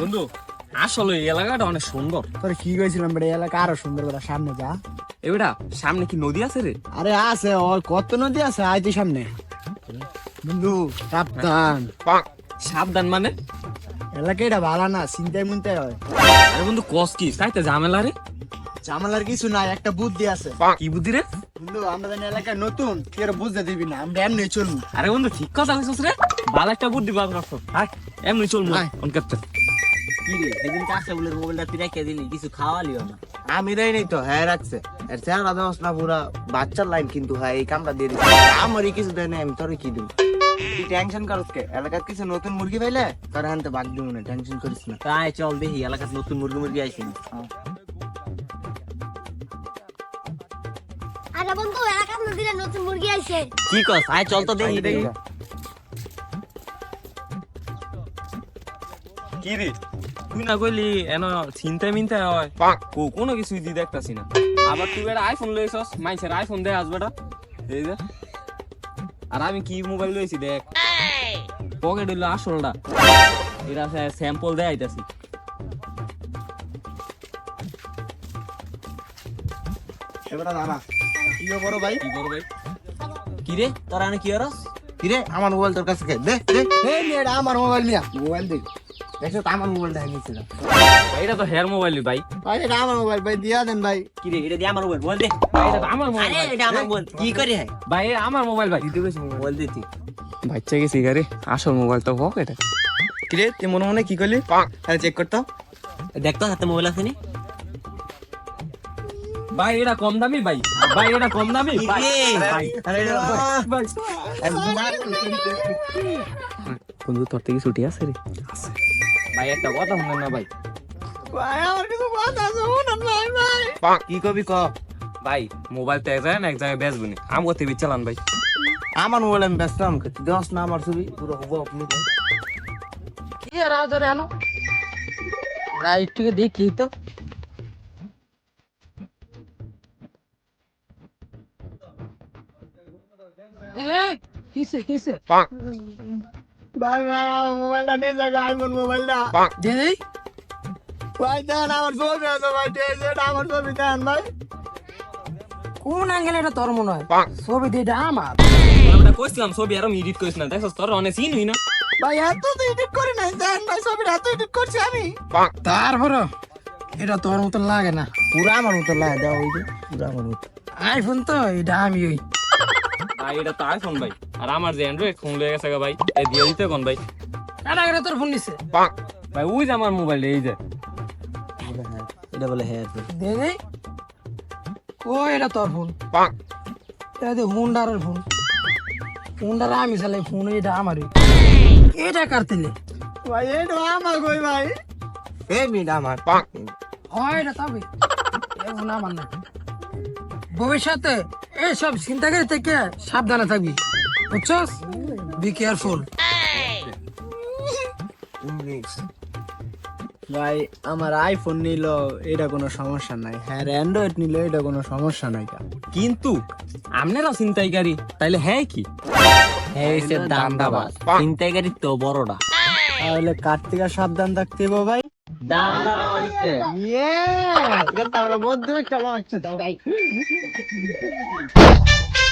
বন্ধু আসলে এই এলাকাটা অনেক সুন্দর। তোর কি কইছিলাম এই এলাকা আরও সুন্দর বেটা সামনে যা। এবারে সামনে কি নদী আছে রে? আরে আছে ও কত নদী আছে আয় তুই সামনে। বন্ধু সাবধান। সাবধান মানে? এলাকা এটা ভালো না চিন্তায় মুনতে হয়। আরে বন্ধু কস কি? তাইতে ঝামেলা রে। জামালার কিছু নাই একটা বুদ্ধি আছে। কি বুদ্ধি রে? বন্ধু আমরা জানি এলাকায় নতুন তুই আর বুঝতে দিবি না আমরা এমনি চলবো। আরে বন্ধু ঠিক কথা কইছস রে। ভালো একটা বুদ্ধি বাদ হাই এমনি চল আয়। কি রে সেদিন কাছে বলে মোবাইলটা তুই রেখে দিলি কিছু খাওয়ালিও না। আমি নাই তো হ্যাঁ রাখছে। এর চেহারা দেওয়াস না পুরা বাচ্চার লাইন কিন্তু হ্যাঁ এই কামটা দিয়ে দিচ্ছে আমারই কিছু দেয় নাই আমি তোরে কি দিব? তুই টেনশন করস কে? এলাকার কিছু নতুন মুরগি পাইলে তোর হানতে বাদ দিব না টেনশন করিস না। তাই চল দেখি এলাকার নতুন মুরগি মুরগি আইছি আরে বন্ধু এলাকার নদীরে নতুন মুরগি আইছে। কি কস? আয় চল তো দেখি। দেখি। কি রে? তুই না কইলি এন চিন্তা মিনতা হয়। কো কোনো কিছু দি দেখতাছি না। আবার তুই বেটা আইফোন লইছস মাইছের আইফোন দে আস বেটা। এই যে। আর আমি কি মোবাইল লইছি দেখ। পকেট হইল আসলটা। এটা স্যাম্পল দেয় আইতাছি। এবারে দাঁড়া। কি বড় ভাই? কি রে? তোর কি হরস কি রে? আমার মোবাইল তোর কাছে দে দে। আমার মোবাইল নিয়া। মোবাইল দে। দেখছ তো আমার মোবাইলটা নিয়েছিলাম এটা তো হেয়ার মোবাইল ভাই। ভাই এটা আমার মোবাইল ভাই দিয়া দেন ভাই। কি রে এটা দিয়ে আমার মোবাইল? বল দে। এটা তো আমার মোবাইল আরে এটা আমার মোবাইল। কি করে হয়? ভাই আমার মোবাইল ভাই মোবাইল। বাচ্চা গেছি আসল মোবাইল তো হোক এটা। কিরে তুই মনে মনে কি করলি? আরে চেক করতো। দেখতো হাতে মোবাইল আছে নি? ভাই এটা কম দামি ভাই। ভাই এটা কম দামি। ভাই ভাই বন্ধু তোর থেকে ছুটি আছে রে। আছে। ভাই একটা কথা শুনেন না ভাই ভাই আমার কিছু কথা আছে শুনুন ভাই ভাই কি কবি ক ভাই মোবাইল তো এক জায়গায় না এক জায়গায় বেচবো নি আম করতে চালান ভাই আমার মোবাইল আমি ব্যস্ত আমাকে তুই দশ না আমার ছবি পুরো হব আপনি কি আর আদরে আনো রাইট থেকে দেখি তো কিসে কিসে ভাই ভাই মোবাইলটা নিয়ে যাবে আইফোন মোবাইলটা। দে দেই। ভাই দেন আমার ছবি আছে ভাই দেন আমার ছবি দেন ভাই। কোন অ্যাঙ্গেল এটা তোর মনে হয়? ছবি দিয়ে এটা আমার। আমরা কইছিলাম ছবি আরও এডিট করিস না দেখছস তোর অনেক সিন হই না। ভাই এত তো এডিট করি দেন ভাই ছবিটা এত এডিট করছি আমি। তারপর এটা তোর মতো লাগে না। পুরো আমার মতো লাগে দেওয়া ওই যে পুরো আমার আইফোন তো এটা আমি ওই। ভাই এটা তো আইফোন ভাই। আর আমার যে অ্যান্ড্রয়েড ফোন লয়ে গেছে গা ভাই এই দিয়ে দিতে কোন ভাই? এটা এটা তোর ফোন নিছে। ভাই ওই যে আমার মোবাইল এই যে। এটা বলে হ্যাঁ দে দে ও এটা তোর ফোন এটা দে হুন্ডারের ফোন হুন্ডার আমি চালাই ফোন এটা আমারই। এটা কাটতেলে ভাই এটা আমার কই ভাই? এই মিট আমার। হয় এটা তবে। এখন আমার না। ভবিষ্যতে এইসব চিন্তাকারী থেকে সাবধানে থাকবি। বুঝছস বি কেয়ারফুল ভাই আমার আইফোন নিল এটা কোনো সমস্যা নাই। হ্যাঁ অ্যান্ড্রয়েড নিল এটা কোনো সমস্যা নাই কিন্তু আপনারাও চিন্তাইকারী তাইলে হ্যাঁ কি? হ্যাঁ হইছে দান্দাবাজ চিন্তাইকারী তো বড়টা। তাহলে কার্তিকা সাবধান থাকতে হবে ভাই? দান্দাবাজ ইয়ে